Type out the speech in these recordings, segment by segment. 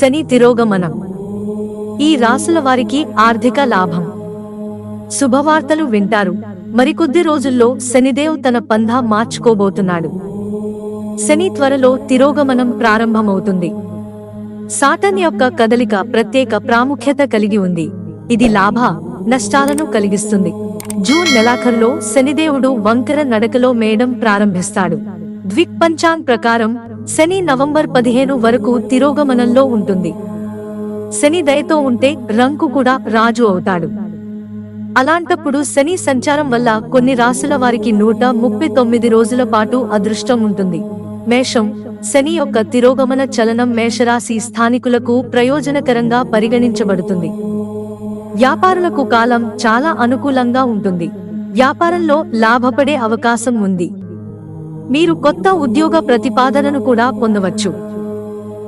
శని తిరోగమనం. ఈ రాసుల వారికి ఆర్థిక లాభం. శుభవార్తలు వింటారు. మరికొద్ది రోజుల్లో శనిదేవ్ తన పంధా మార్చుకోబోతున్నాడు. శని త్వరలో తిరోగమనం ప్రారంభమవుతుంది. సాటన్ యొక్క కదలిక ప్రత్యేక ప్రాముఖ్యత కలిగి ఉంది. ఇది లాభ నష్టాలను కలిగిస్తుంది. జూన్ నెలాఖరులో శనిదేవుడు వంకర నడకలో మేడం ప్రారంభిస్తాడు. ద్విక్పంచాంగ్ ప్రకారం శని నవంబర్ పదిహేను వరకు తిరోగమనంలో ఉంటుంది. శని దయతో ఉంటే రంకు కూడా రాజు అవుతాడు. అలాంటప్పుడు శని సంచారం వల్ల కొన్ని రాసుల వారికి నూట ముప్పై తొమ్మిది రోజుల పాటు అదృష్టం ఉంటుంది. మేషం శని యొక్క తిరోగమన చలనం మేషరాశి స్థానికులకు ప్రయోజనకరంగా పరిగణించబడుతుంది. వ్యాపారులకు కాలం చాలా అనుకూలంగా ఉంటుంది. వ్యాపారంలో లాభపడే అవకాశం ఉంది. మీరు కొత్త ఉద్యోగ ప్రతిపాదనను కూడా పొందవచ్చు.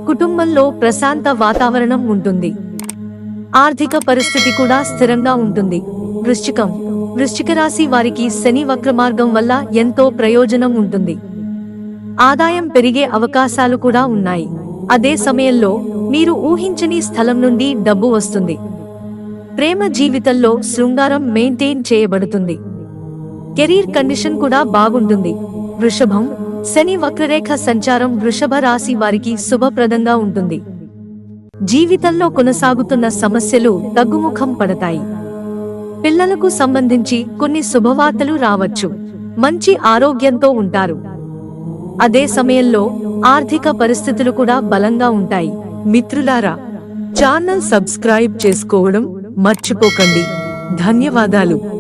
కుటుంబంలో ప్రశాంత వాతావరణం ఉంటుంది. ఆర్థిక పరిస్థితి కూడా స్థిరంగా ఉంటుంది. వృశ్చికం. వృశ్చిక రాశి వారికి శని వక్రమార్గం వల్ల ఎంతో ప్రయోజనం ఉంటుంది. ఆదాయం పెరిగే అవకాశాలు కూడా ఉన్నాయి. అదే సమయంలో మీరు ఊహించని స్థలం నుండి డబ్బు వస్తుంది. ప్రేమ జీవితంలో శృంగారం మెయింటైన్ చేయబడుతుంది. కెరీర్ కండిషన్ కూడా బాగుంటుంది. వృషభం శని వక్రరేఖ సంచారం వృషభ రాశి వారికి శుభప్రదంగా ఉంటుంది. జీవితంలో కొనసాగుతున్న సమస్యలు తగ్గుముఖం పడతాయి. పిల్లలకు సంబంధించి కొన్ని శుభవార్తలు రావచ్చు. మంచి ఆరోగ్యంతో ఉంటారు. అదే సమయంలో ఆర్థిక పరిస్థితులు కూడా బలంగా ఉంటాయి. మిత్రులారా ఛానల్ సబ్స్క్రైబ్ చేసుకోవడం మర్చిపోకండి. ధన్యవాదాలు.